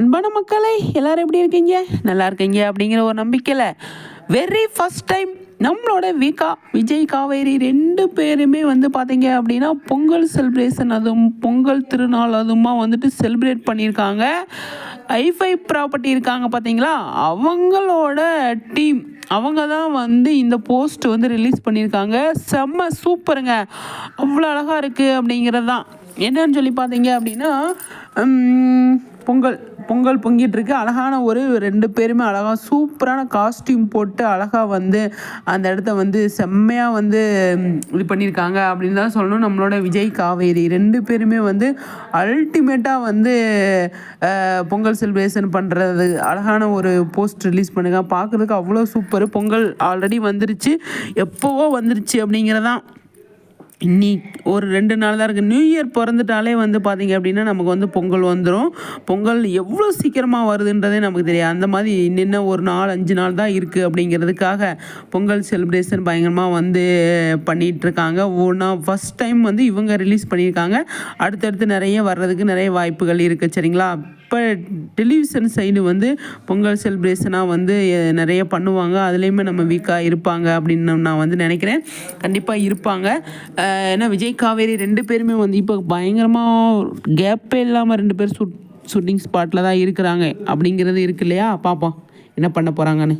அன்பான மக்களை எல்லாரும் எப்படி இருக்கீங்க? நல்லா இருக்கீங்க அப்படிங்கிற ஒரு நம்பிக்கையில் வெரி ஃபஸ்ட் டைம் நம்மளோட விகா விஜய் காவேரி ரெண்டு பேருமே வந்து பார்த்தீங்க அப்படின்னா பொங்கல் செலிப்ரேஷன் அதுவும் பொங்கல் திருநாள் அதுவுமா வந்துட்டு செலிப்ரேட் பண்ணியிருக்காங்க. ஐஃபை ப்ராப்பர்ட்டி இருக்காங்க பார்த்தீங்களா அவங்களோட டீம் அவங்க தான் வந்து இந்த போஸ்ட் வந்து ரிலீஸ் பண்ணியிருக்காங்க. செம்ம சூப்பருங்க. அவ்வளோ அழகாக இருக்குது அப்படிங்கிறது தான் என்னன்னு சொல்லி பார்த்தீங்க அப்படின்னா பொங்கல். பொங்கல் பொங்கிட்டு இருக்கு. அழகான ஒரு ரெண்டு பேருமே அழகாக சூப்பரான காஸ்டியூம் போட்டு அழகாக வந்து அந்த இடத்த வந்து செம்மையாக வந்து இது பண்ணியிருக்காங்க அப்படின்னு தான் சொல்லணும். நம்மளோட விஜய் காவேரி ரெண்டு பேருமே வந்து அல்டிமேட்டாக வந்து பொங்கல் செலிப்ரேஷன் பண்ணுறது அழகான ஒரு போஸ்ட் ரிலீஸ் பண்ணுங்க. பார்க்குறதுக்கு அவ்வளோ சூப்பர் பொங்கல் ஆல்ரெடி வந்துருச்சு. எப்போவோ வந்துருச்சு அப்படிங்கிறதான். இன்னி ஒரு ரெண்டு நாள் தான் இருக்குது நியூ இயர் பிறந்துட்டாலே வந்து பார்த்தீங்க அப்படின்னா நமக்கு வந்து பொங்கல் வந்துடும் பொங்கல் எவ்வளோ சீக்கிரமாக வருதுன்றதே நமக்கு தெரியாது. அந்த மாதிரி இன்னும் ஒரு நாள் அஞ்சு நாள் தான் இருக்குது அப்படிங்கிறதுக்காக பொங்கல் செலிப்ரேஷன் பயங்கரமாக வந்து பண்ணிகிட்ருக்காங்க ஒன்றா ஃபஸ்ட் டைம் வந்து இவங்க ரிலீஸ் பண்ணியிருக்காங்க. அடுத்தடுத்து நிறைய வர்றதுக்கு நிறைய வாய்ப்புகள் இருக்குது சரிங்களா? இப்போ டெலிவிஷன் சைடு வந்து பொங்கல் செலிப்ரேஷனாக வந்து நிறைய பண்ணுவாங்க. அதுலேயுமே நம்ம வீக்காக இருப்பாங்க அப்படின்னு நான் வந்து நினைக்கிறேன். கண்டிப்பாக இருப்பாங்க. ஏன்னா விஜய் காவேரி ரெண்டு பேருமே வந்து இப்போ பயங்கரமாக கேப்பே இல்லாமல் ரெண்டு பேர் ஷூட் ஷூட்டிங் ஸ்பாட்டில் தான் இருக்கிறாங்க. அப்படிங்கிறது இருக்கு இல்லையா? பார்ப்போம் என்ன பண்ண போகிறாங்கன்னு